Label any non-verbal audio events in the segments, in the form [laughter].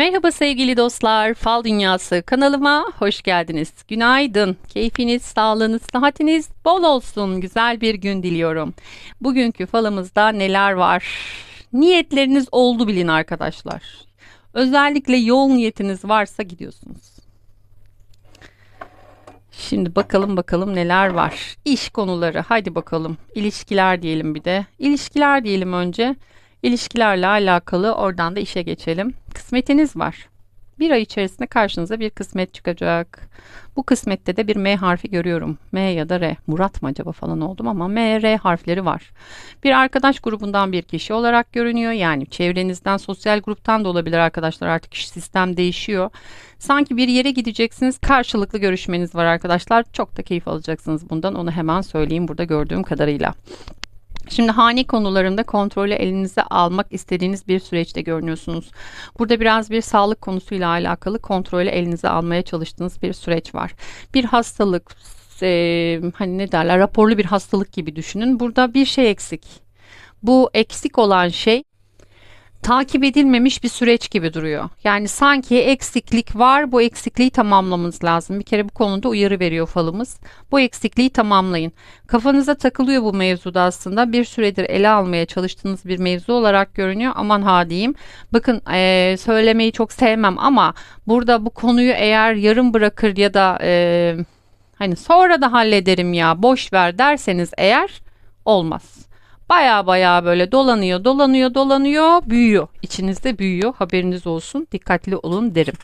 Merhaba sevgili dostlar, Fal Dünyası kanalıma hoş geldiniz. Günaydın, keyfiniz, sağlığınız, sıhhatiniz bol olsun. Güzel bir gün diliyorum. Bugünkü falımızda neler var? Niyetleriniz oldu bilin arkadaşlar. Özellikle yoğun niyetiniz varsa gidiyorsunuz. Şimdi bakalım bakalım neler var. İş konuları, haydi bakalım. İlişkiler diyelim bir de. İlişkiler diyelim önce. İlişkilerle alakalı oradan da işe geçelim. Kısmetiniz var. Bir ay içerisinde karşınıza bir kısmet çıkacak. Bu kısmette de bir M harfi görüyorum. M ya da R. Murat mı acaba falan oldum ama M, R harfleri var. Bir arkadaş grubundan bir kişi olarak görünüyor. Yani çevrenizden, sosyal gruptan da olabilir arkadaşlar. Artık sistem değişiyor. Sanki bir yere gideceksiniz. Karşılıklı görüşmeniz var arkadaşlar. Çok da keyif alacaksınız bundan. Onu hemen söyleyeyim burada gördüğüm kadarıyla. Şimdi hane konularında kontrolü elinize almak istediğiniz bir süreçte görünüyorsunuz. Burada biraz bir sağlık konusuyla alakalı kontrolü elinize almaya çalıştığınız bir süreç var. Bir hastalık, e, hani ne derler raporlu bir hastalık gibi düşünün. Burada bir şey eksik. Bu eksik olan şey takip edilmemiş bir süreç gibi duruyor. Yani sanki eksiklik var, bu eksikliği tamamlamanız lazım. Bir kere bu konuda uyarı veriyor falımız. Bu eksikliği tamamlayın. Kafanıza takılıyor bu mevzuda aslında. Bir süredir ele almaya çalıştığınız bir mevzu olarak görünüyor. Aman ha diyeyim. Bakın ee, söylemeyi çok sevmem ama burada bu konuyu eğer yarım bırakır ya da ee, hani sonra da hallederim ya boş ver derseniz eğer olmaz. Baya baya böyle dolanıyor, dolanıyor, dolanıyor, büyüyor. İçinizde büyüyor. Haberiniz olsun. Dikkatli olun derim.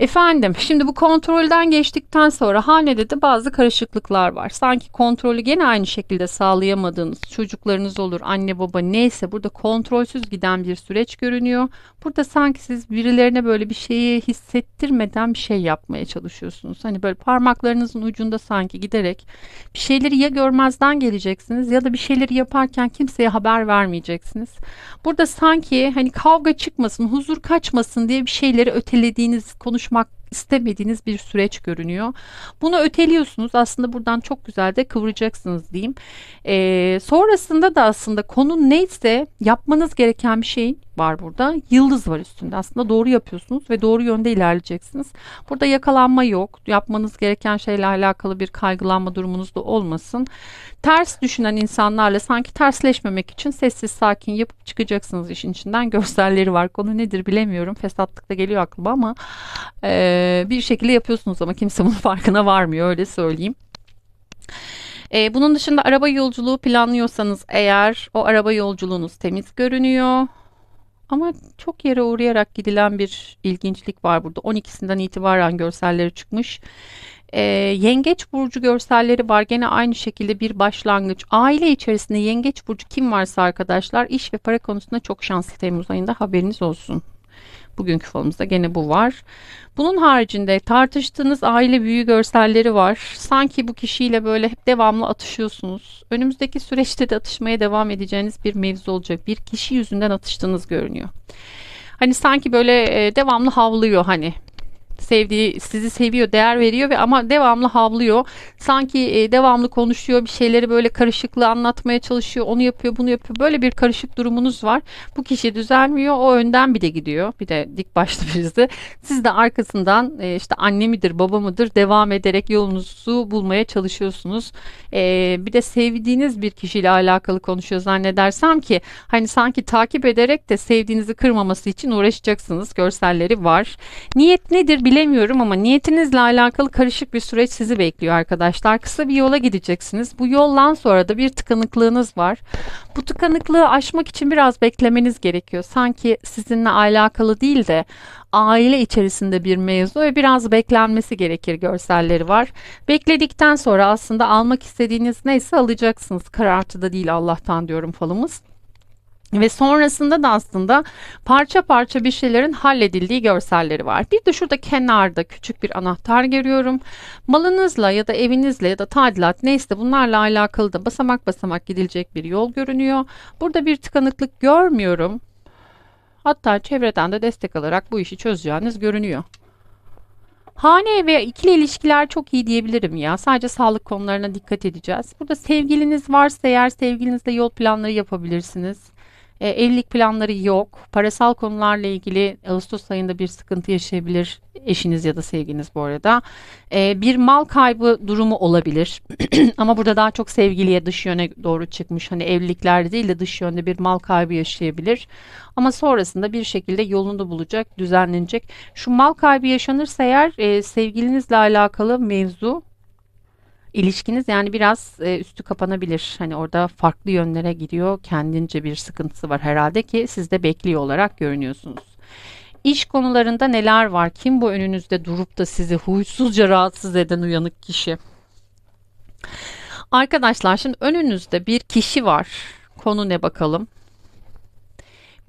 Efendim şimdi bu kontrolden geçtikten sonra hanede de bazı karışıklıklar var. Sanki kontrolü gene aynı şekilde sağlayamadığınız çocuklarınız olur anne baba neyse burada kontrolsüz giden bir süreç görünüyor. Burada sanki siz birilerine böyle bir şeyi hissettirmeden bir şey yapmaya çalışıyorsunuz. Hani böyle parmaklarınızın ucunda sanki giderek bir şeyleri ya görmezden geleceksiniz ya da bir şeyleri yaparken kimseye haber vermeyeceksiniz. Burada sanki hani kavga çıkmasın, huzur kaçmasın diye bir şeyleri ötelediğiniz konuşma Geschmack istemediğiniz bir süreç görünüyor. Bunu öteliyorsunuz. Aslında buradan çok güzel de kıvıracaksınız diyeyim. Ee, sonrasında da aslında konu neyse yapmanız gereken bir şey var burada. Yıldız var üstünde. Aslında doğru yapıyorsunuz ve doğru yönde ilerleyeceksiniz. Burada yakalanma yok. Yapmanız gereken şeyle alakalı bir kaygılanma durumunuz da olmasın. Ters düşünen insanlarla sanki tersleşmemek için sessiz sakin yapıp çıkacaksınız işin içinden. [laughs] Görselleri var. Konu nedir bilemiyorum. Fesatlık da geliyor aklıma ama e, bir şekilde yapıyorsunuz ama kimse bunun [laughs] farkına varmıyor öyle söyleyeyim. Ee, bunun dışında araba yolculuğu planlıyorsanız eğer o araba yolculuğunuz temiz görünüyor. Ama çok yere uğrayarak gidilen bir ilginçlik var burada. 12'sinden itibaren görselleri çıkmış. Ee, yengeç burcu görselleri var. Gene aynı şekilde bir başlangıç. Aile içerisinde yengeç burcu kim varsa arkadaşlar iş ve para konusunda çok şanslı Temmuz ayında haberiniz olsun. Bugünkü falımızda gene bu var. Bunun haricinde tartıştığınız aile büyüğü görselleri var. Sanki bu kişiyle böyle hep devamlı atışıyorsunuz. Önümüzdeki süreçte de atışmaya devam edeceğiniz bir mevzu olacak. Bir kişi yüzünden atıştığınız görünüyor. Hani sanki böyle e, devamlı havlıyor hani sevdiği sizi seviyor, değer veriyor ve ama devamlı havlıyor. Sanki e, devamlı konuşuyor, bir şeyleri böyle karışıklığı anlatmaya çalışıyor. Onu yapıyor, bunu yapıyor. Böyle bir karışık durumunuz var. Bu kişi düzelmiyor. O önden bir de gidiyor. Bir de dik başlı [laughs] birisi. Siz de arkasından e, işte anne midir, baba mıdır devam ederek yolunuzu bulmaya çalışıyorsunuz. E, bir de sevdiğiniz bir kişiyle alakalı konuşuyor zannedersem ki hani sanki takip ederek de sevdiğinizi kırmaması için uğraşacaksınız. Görselleri var. Niyet nedir bilemiyorum ama niyetinizle alakalı karışık bir süreç sizi bekliyor arkadaşlar. Kısa bir yola gideceksiniz. Bu yoldan sonra da bir tıkanıklığınız var. Bu tıkanıklığı aşmak için biraz beklemeniz gerekiyor. Sanki sizinle alakalı değil de aile içerisinde bir mevzu ve biraz beklenmesi gerekir görselleri var. Bekledikten sonra aslında almak istediğiniz neyse alacaksınız. Karartıda değil Allah'tan diyorum falımız. Ve sonrasında da aslında parça parça bir şeylerin halledildiği görselleri var. Bir de şurada kenarda küçük bir anahtar görüyorum. Malınızla ya da evinizle ya da tadilat neyse bunlarla alakalı da basamak basamak gidilecek bir yol görünüyor. Burada bir tıkanıklık görmüyorum. Hatta çevreden de destek alarak bu işi çözeceğiniz görünüyor. Hane ve ikili ilişkiler çok iyi diyebilirim ya. Sadece sağlık konularına dikkat edeceğiz. Burada sevgiliniz varsa eğer sevgilinizle yol planları yapabilirsiniz. E, evlilik planları yok. Parasal konularla ilgili Ağustos ayında bir sıkıntı yaşayabilir eşiniz ya da sevginiz bu arada. E, bir mal kaybı durumu olabilir. [clears throat] Ama burada daha çok sevgiliye dış yöne doğru çıkmış. Hani evliliklerde değil de dış yönde bir mal kaybı yaşayabilir. Ama sonrasında bir şekilde yolunu bulacak, düzenlenecek. Şu mal kaybı yaşanırsa eğer e, sevgilinizle alakalı mevzu ilişkiniz yani biraz e, üstü kapanabilir. Hani orada farklı yönlere gidiyor. Kendince bir sıkıntısı var herhalde ki siz de bekliyor olarak görünüyorsunuz. İş konularında neler var? Kim bu önünüzde durup da sizi huysuzca rahatsız eden uyanık kişi? Arkadaşlar şimdi önünüzde bir kişi var. Konu ne bakalım?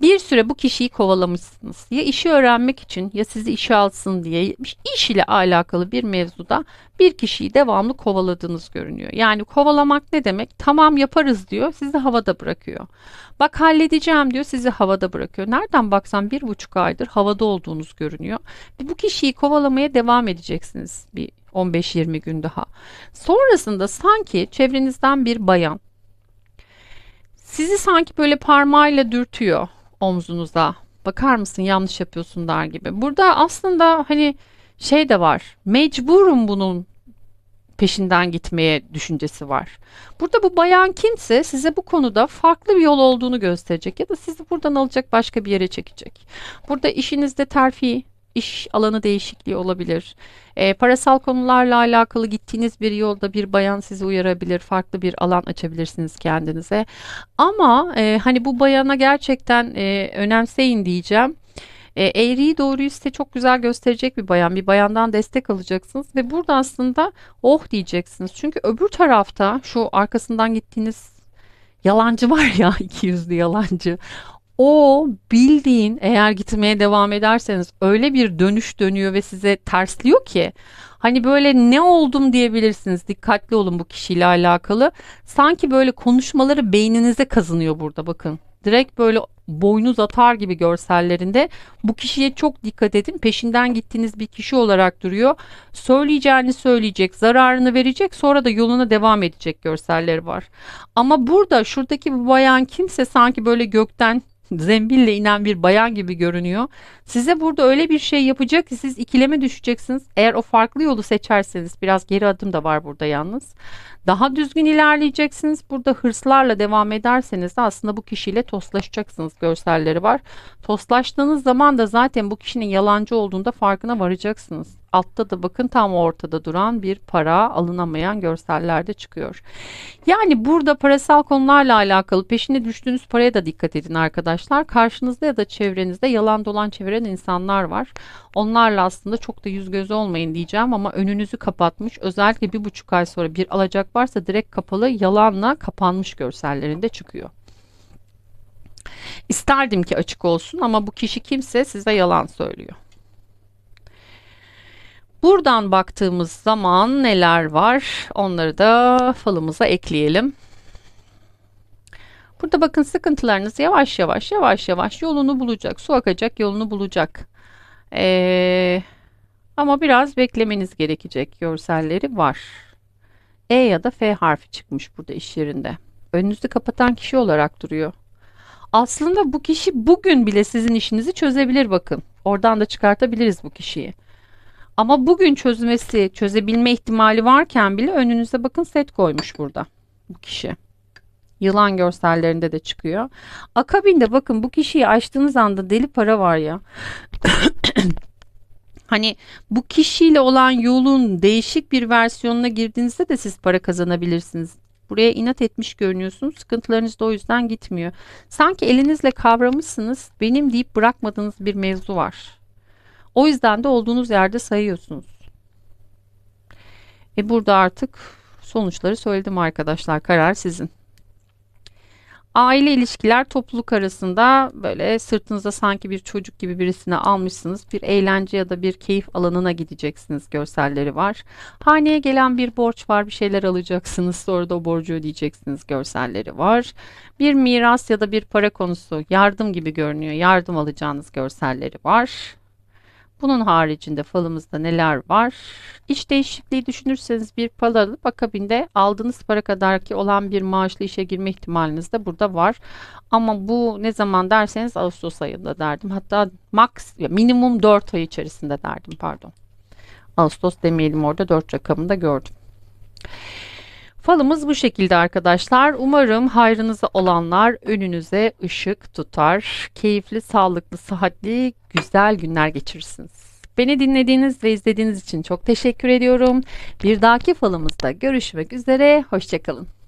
Bir süre bu kişiyi kovalamışsınız. Ya işi öğrenmek için ya sizi işe alsın diye iş ile alakalı bir mevzuda bir kişiyi devamlı kovaladığınız görünüyor. Yani kovalamak ne demek? Tamam yaparız diyor sizi havada bırakıyor. Bak halledeceğim diyor sizi havada bırakıyor. Nereden baksan bir buçuk aydır havada olduğunuz görünüyor. Bu kişiyi kovalamaya devam edeceksiniz bir 15-20 gün daha. Sonrasında sanki çevrenizden bir bayan sizi sanki böyle parmağıyla dürtüyor omzunuza. Bakar mısın yanlış yapıyorsun der gibi. Burada aslında hani şey de var. Mecburum bunun peşinden gitmeye düşüncesi var. Burada bu bayan kimse size bu konuda farklı bir yol olduğunu gösterecek ya da sizi buradan alacak başka bir yere çekecek. Burada işinizde terfi, iş alanı değişikliği olabilir. E, parasal konularla alakalı gittiğiniz bir yolda bir bayan sizi uyarabilir. Farklı bir alan açabilirsiniz kendinize. Ama e, hani bu bayana gerçekten e, önemseyin diyeceğim. E, eğriyi doğruyu size çok güzel gösterecek bir bayan. Bir bayandan destek alacaksınız ve burada aslında oh diyeceksiniz. Çünkü öbür tarafta şu arkasından gittiğiniz yalancı var ya [laughs] iki yüzlü yalancı. O bildiğin eğer gitmeye devam ederseniz öyle bir dönüş dönüyor ve size tersliyor ki hani böyle ne oldum diyebilirsiniz. Dikkatli olun bu kişiyle alakalı. Sanki böyle konuşmaları beyninize kazınıyor burada bakın. Direkt böyle boynuz atar gibi görsellerinde bu kişiye çok dikkat edin. Peşinden gittiğiniz bir kişi olarak duruyor. Söyleyeceğini söyleyecek, zararını verecek, sonra da yoluna devam edecek görselleri var. Ama burada şuradaki bu bayan kimse sanki böyle gökten zembille inen bir bayan gibi görünüyor. Size burada öyle bir şey yapacak ki siz ikileme düşeceksiniz. Eğer o farklı yolu seçerseniz biraz geri adım da var burada yalnız. Daha düzgün ilerleyeceksiniz. Burada hırslarla devam ederseniz de aslında bu kişiyle toslaşacaksınız görselleri var. Toslaştığınız zaman da zaten bu kişinin yalancı olduğunda farkına varacaksınız. Altta da bakın tam ortada duran bir para alınamayan görsellerde çıkıyor. Yani burada parasal konularla alakalı peşine düştüğünüz paraya da dikkat edin arkadaşlar. Karşınızda ya da çevrenizde yalan dolan çeviren insanlar var. Onlarla aslında çok da yüz göz olmayın diyeceğim ama önünüzü kapatmış. Özellikle bir buçuk ay sonra bir alacak varsa direkt kapalı yalanla kapanmış görsellerinde çıkıyor. İsterdim ki açık olsun ama bu kişi kimse size yalan söylüyor. Buradan baktığımız zaman neler var? Onları da falımıza ekleyelim. Burada bakın sıkıntılarınız yavaş yavaş yavaş yavaş yolunu bulacak. Su akacak yolunu bulacak. Ee, ama biraz beklemeniz gerekecek görselleri var. E ya da F harfi çıkmış burada iş yerinde. Önünüzü kapatan kişi olarak duruyor. Aslında bu kişi bugün bile sizin işinizi çözebilir bakın. Oradan da çıkartabiliriz bu kişiyi. Ama bugün çözmesi, çözebilme ihtimali varken bile önünüze bakın set koymuş burada bu kişi. Yılan görsellerinde de çıkıyor. Akabinde bakın bu kişiyi açtığınız anda deli para var ya. [coughs] hani bu kişiyle olan yolun değişik bir versiyonuna girdiğinizde de siz para kazanabilirsiniz. Buraya inat etmiş görünüyorsunuz. Sıkıntılarınız da o yüzden gitmiyor. Sanki elinizle kavramışsınız. Benim deyip bırakmadığınız bir mevzu var. O yüzden de olduğunuz yerde sayıyorsunuz. E burada artık sonuçları söyledim arkadaşlar. Karar sizin. Aile ilişkiler topluluk arasında böyle sırtınızda sanki bir çocuk gibi birisini almışsınız. Bir eğlence ya da bir keyif alanına gideceksiniz görselleri var. Haneye gelen bir borç var bir şeyler alacaksınız sonra da o borcu ödeyeceksiniz görselleri var. Bir miras ya da bir para konusu yardım gibi görünüyor yardım alacağınız görselleri var. Bunun haricinde falımızda neler var? İş değişikliği düşünürseniz bir fal alıp akabinde aldığınız para kadarki olan bir maaşlı işe girme ihtimaliniz de burada var. Ama bu ne zaman derseniz Ağustos ayında derdim. Hatta max minimum 4 ay içerisinde derdim pardon. Ağustos demeyelim orada 4 rakamını da gördüm. Falımız bu şekilde arkadaşlar. Umarım hayrınıza olanlar önünüze ışık tutar. Keyifli, sağlıklı, sıhhatli, güzel günler geçirirsiniz. Beni dinlediğiniz ve izlediğiniz için çok teşekkür ediyorum. Bir dahaki falımızda görüşmek üzere. Hoşçakalın.